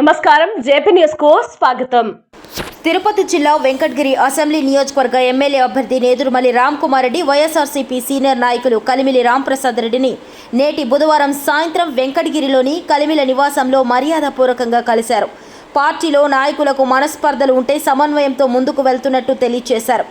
నమస్కారం జేపీ న్యూస్కు స్వాగతం. తిరుపతి జిల్లా వెంకటగిరి అసెంబ్లీ నియోజకవర్గ ఎమ్మెల్యే అభ్యర్థి నేదురుమలి రామ్ కుమార్ రెడ్డి వైఎస్ఆర్సీపీ సీనియర్ నాయకులు కలిమిలి రాంప్రసాద్ రెడ్డిని నేటి బుధవారం సాయంత్రం వెంకటగిరిలోని కలిమిల నివాసంలో మర్యాదపూర్వకంగా కలిశారు. పార్టీలో నాయకులకు మనస్పర్ధలు ఉంటే సమన్వయంతో ముందుకు వెళ్తున్నట్టు తెలియజేశారు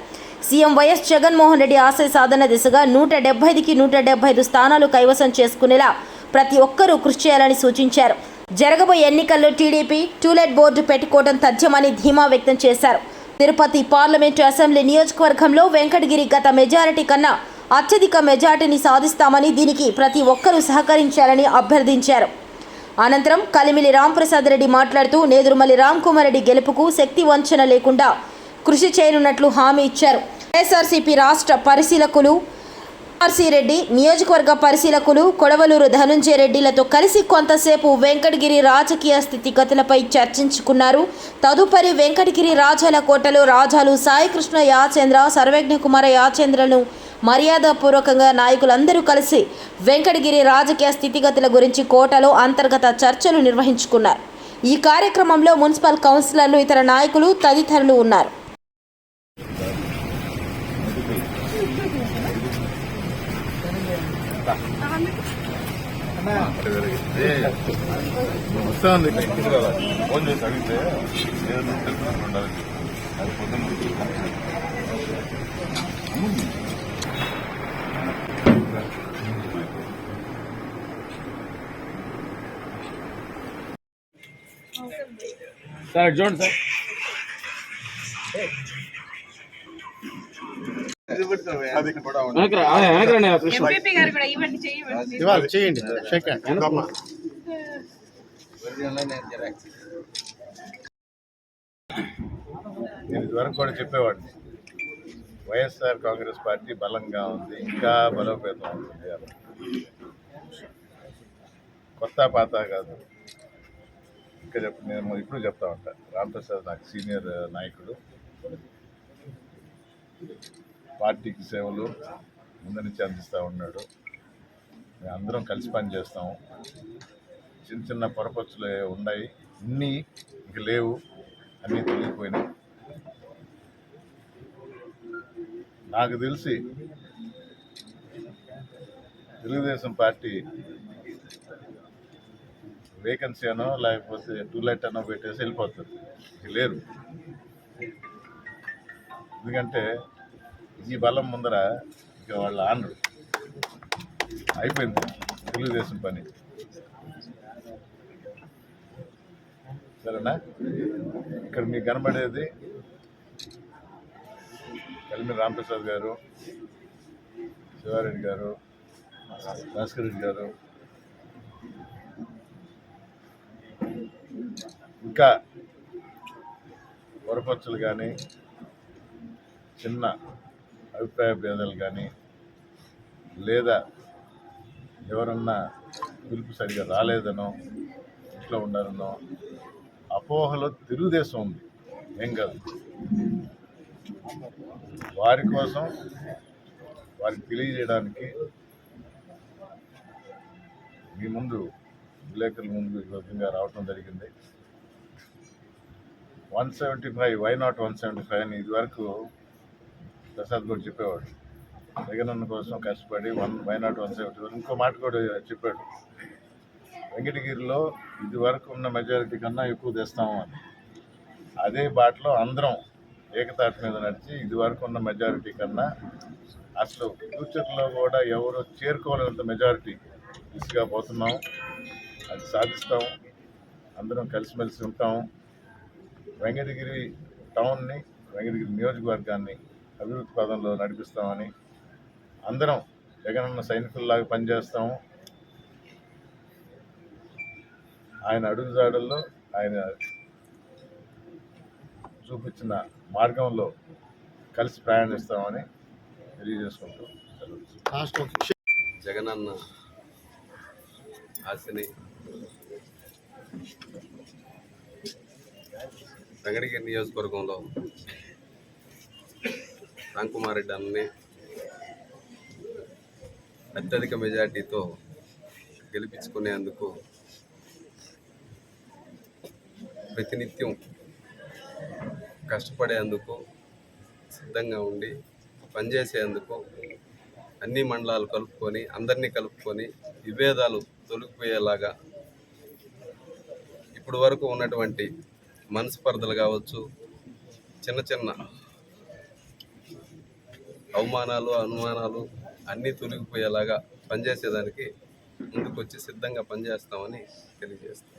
సీఎం వైఎస్ జగన్మోహన్ రెడ్డి ఆశయ సాధన దిశగా నూట డెబ్బైదికి నూట డెబ్బై ఐదు స్థానాలు కైవసం చేసుకునేలా ప్రతి ఒక్కరూ కృషి చేయాలని సూచించారు. జరగబోయే ఎన్నికల్లో టీడీపీ టూలెట్ బోర్డు పెట్టుకోవడం తథ్యమని ధీమా వ్యక్తం చేశారు. తిరుపతి పార్లమెంటు అసెంబ్లీ నియోజకవర్గంలో వెంకటగిరి గత మెజారిటీ కన్నా అత్యధిక మెజార్టీని సాధిస్తామని దీనికి ప్రతి ఒక్కరూ సహకరించాలని అభ్యర్థించారు. అనంతరం కలిమిలి రాంప్రసాద్ రెడ్డి మాట్లాడుతూ నేదురుమల్లి రామ్కుమార్ రెడ్డి గెలుపుకు శక్తి వంచన లేకుండా కృషి చేయనున్నట్లు హామీ ఇచ్చారు. వైఎస్ఆర్సీపీ రాష్ట్ర పరిశీలకులు ఆర్సీ రెడ్డి నియోజకవర్గ పరిశీలకులు కొడవలూరు ధనుంజయ రెడ్డిలతో కలిసి కొంతసేపు వెంకటగిరి రాజకీయ స్థితిగతులపై చర్చించుకున్నారు. తదుపరి వెంకటగిరి రాజాల కోటలో రాజాలు సాయికృష్ణ యాచేంద్ర సర్వజ్ఞ కుమార యాచేంద్రను మర్యాదపూర్వకంగా నాయకులందరూ కలిసి వెంకటగిరి రాజకీయ స్థితిగతుల గురించి కోటలో అంతర్గత చర్చలు నిర్వహించుకున్నారు. ఈ కార్యక్రమంలో మున్సిపల్ కౌన్సిలర్లు ఇతర నాయకులు తదితరులు ఉన్నారు. వస్తుంది ఫోన్ చేసి అడిగితే ఏదైనా తెలుసుకుని ఉండాలి అది పొద్దున్న సార్ చూడండి సార్ చేయండి. నేను ఇదివరకు కూడా చెప్పేవాడిని. వైఎస్ఆర్ కాంగ్రెస్ పార్టీ బలంగా ఉంది ఇంకా బలోపేతం అని. కొత్త పాత కాదు. ఇంకా చెప్ నేను ఇప్పుడు చెప్తా ఉంటా. రామప్రసాద్ నాకు సీనియర్ నాయకుడు. పార్టీకి సేవలు ముందు నుంచి అందిస్తూ ఉన్నాడు. మేము అందరం కలిసి పని చేస్తాము చిన్న చిన్న పొరపచ్చులు ఉన్నాయి. ఇన్ని ఇంక లేవు. అన్నీ తొలగిపోయినాయి. నాకు తెలిసి తెలుగుదేశం పార్టీ వేకెన్సీ అనో లేకపోతే టూలెట్ అనో పెట్టేసి వెళ్ళిపోతుంది. లేరు. ఎందుకంటే ఈ బలం ముందర ఇక వాళ్ళు ఆనరు అయిపోయింది తెలుగుదేశం పని. సరేనా? ఇక్కడ మీకు కనబడేది కలిమి రామప్రసాద్ గారు శివారెడ్డి గారు భాస్కర్ రెడ్డి గారు. ఇంకా వరపచ్చులు కానీ చిన్న అభిప్రాయ భేదాలు కానీ లేదా ఎవరన్నా పిలుపు సరిగా రాలేదనో ఇంట్లో ఉన్నారనో అపోహలో తెలుగుదేశం ఉంది. ఏం కాదు. వారి కోసం వారికి తెలియజేయడానికి మీ ముందు విలేకరుల ముందు ఈ విధంగా రావటం జరిగింది. One seventy five why not one seventy five అని ఇదివరకు ప్రసాద్ కూడా చెప్పేవాడు. జగనన్న కోసం కష్టపడి one why not one seventy ఇంకో మాట కూడా చెప్పాడు. వెంకటగిరిలో ఇది వరకు ఉన్న మెజారిటీ కన్నా ఎక్కువ తెస్తాము అని. అదే బాటలో అందరం ఏకతాటి మీద నడిచి ఇది వరకు ఉన్న మెజారిటీ కన్నా అసలు ఫ్యూచర్లో కూడా ఎవరు చేరుకోలేనంత మెజారిటీ దిశగా పోతున్నాం. అది సాధిస్తాం. అందరం కలిసిమెలిసి ఉంటాం. వెంకటగిరి టౌన్ని వెంకటగిరి నియోజకవర్గాన్ని అభివృద్ధి పదంలో నడిపిస్తామని అందరం జగనన్న సైనికుల్లాగా పనిచేస్తాము. ఆయన అడుగుజాడల్లో ఆయన చూపించిన మార్గంలో కలిసి ప్రయాణిస్తామని తెలియజేసుకుంటూ జగనన్న ఆశని వెంకటగిరి నియోజకవర్గంలో రాంకుమార్ రెడ్డి అన్నని అత్యధిక మెజార్టీతో గెలిపించుకునేందుకు ప్రతినిత్యం కష్టపడేందుకు సిద్ధంగా ఉండి పనిచేసేందుకు అన్ని మండలాలు కలుపుకొని అందరినీ కలుపుకొని విభేదాలు తొలగిపోయేలాగా ఇప్పుడు వరకు ఉన్నటువంటి మనస్పర్ధలు కావచ్చు చిన్న చిన్న అవమానాలు అనుమానాలు అన్నీ తొలగిపోయేలాగా పనిచేసేదానికి ముందుకొచ్చి సిద్ధంగా పనిచేస్తామని తెలియజేస్తాం.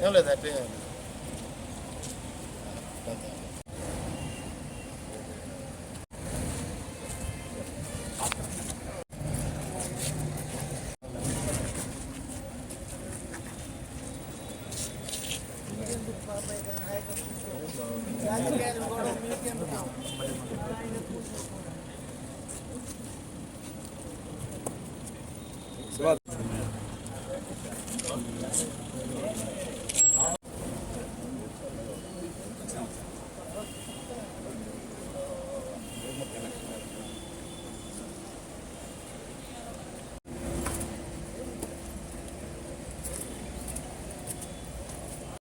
俺来带队。